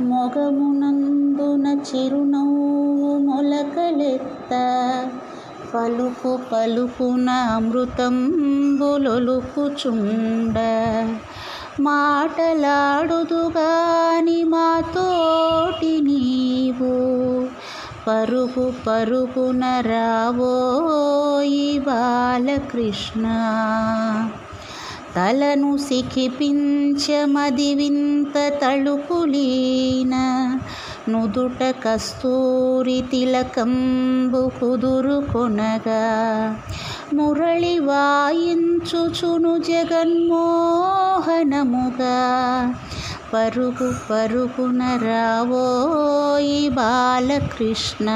మొగమునందున చిరునవ్వు మొలకలెత్త. పలుకు పలుకున అమృతంబులొలుకుచుండ మాటలాడుదుగాని మాతోటి నీవు. పరుగు పరుగున రావోయి బాలకృష్ణ. తలను సిఖిపించమది వింత తళుకులీన నుదుట కస్తూరి తిలకంబు కుదురుకొనగా మురళి వాయించుచును జగన్మోహనముగా. పరుగు పరుగున రావోయి బాలకృష్ణ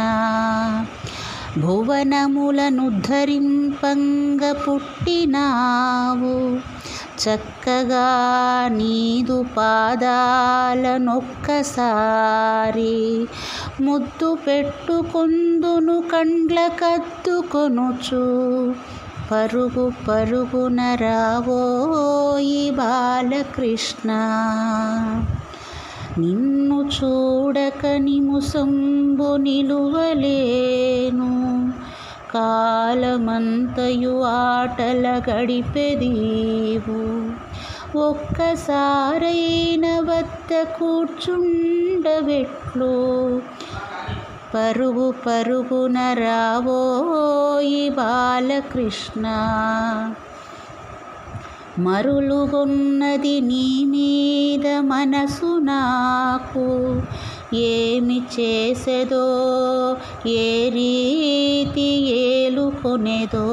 భువనములనుద్ధరింపంగ పుట్టినావు చక్కగా నీదు పాదాలనొక్కసారి ముద్దు పెట్టుకుందును కండ్ల కద్దుకొనుచు పరుగు పరుగున రావోయి బాలకృష్ణ. నిన్ను చూడక నిముసంబు నిలువలేను. కాలమంతయు ఆటల గడిపెదీవు. ఒక్కసారైన వద్ద కూర్చుండబెట్లు పరుగు పరుగున రావోయి బాలకృష్ణ. మరులుగొన్నది నీ మీద మనసు నాకు. ఏమి చేసేదో ఏ రీతి ఏలుకొనేదో.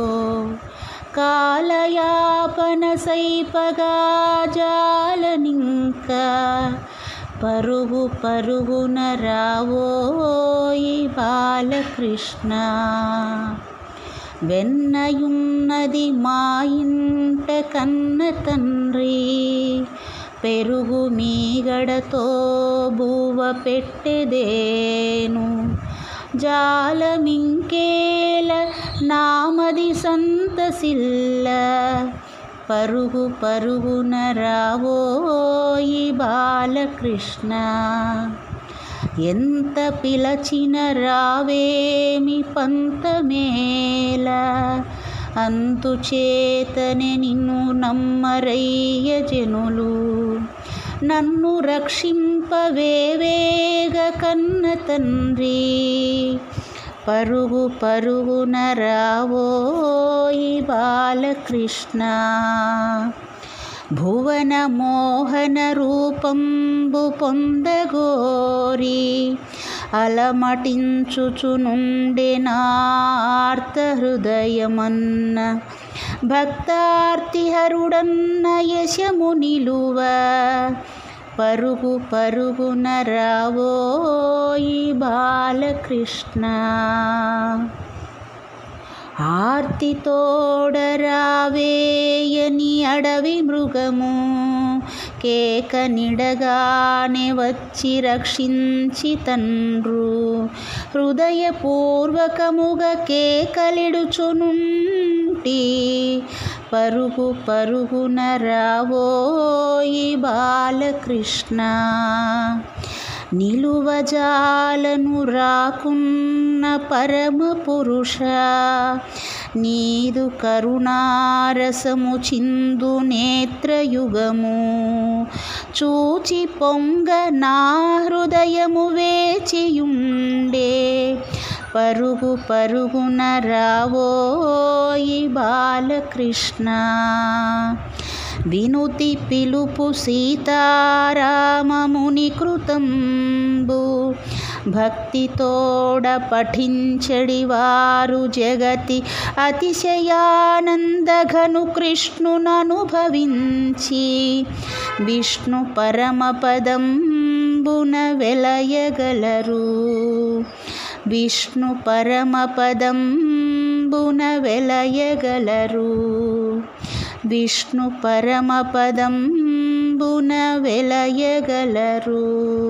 కాలయాపన సైపగా జాలనింక పరుగు పరుగున రావోయి బాలకృష్ణ. వెన్నయున్నది మా ఇంట కన్న తండ్రి పెరుగు మీగడతో బువ్వ పెట్టెదేను జాలమింకేల నామది సంతసిల్ల పరుగు పరుగున రావోయి బాలకృష్ణ ఎంత పిలచిన రావేమి పంతమేల? అంతుచేతనే నిన్ను నమ్మరయ్య జనులు. నన్ను రక్షింపవేవేగ కన్న తండ్రి. పరుగు పరుగున రావోయి బాలకృష్ణ. భువన మోహన రూపంబు పొందగోరి అలమటించుచునుండే నార్త హృదయమన్న భక్తార్తిహరుడన్న యశము నిలువ పరుగు పరుగున రావోయి బాలకృష్ణ. ఆర్తితోడరావేయని అడవి మృగము కేక నిడగానే వచ్చి రక్షించి తండ్రు. హృదయపూర్వకముగా కేకలిడుచునుంటి పరుగు పరుగున రావోయి బాలకృష్ణ. నిలువజాలను రాకున్న పరమ పురుష. నీదు కరుణారసము చిందు నేత్రయుగము. చూచి పొంగ నా హృదయము వేచియుండే. పరుగు పరుగున రావోయి బాలకృష్ణ. వినుతి పిలుపు సీతారామముని కృతంబు. భక్తితోడ పఠించడి వారు జగతి అతిశయానందఘను కృష్ణుననుభవించి. విష్ణు పరమపదంబున వెలయగలరు. విష్ణు పరమపదంబున వెలయగలరు. విష్ణు పరమపదంబున వెలయగలరు.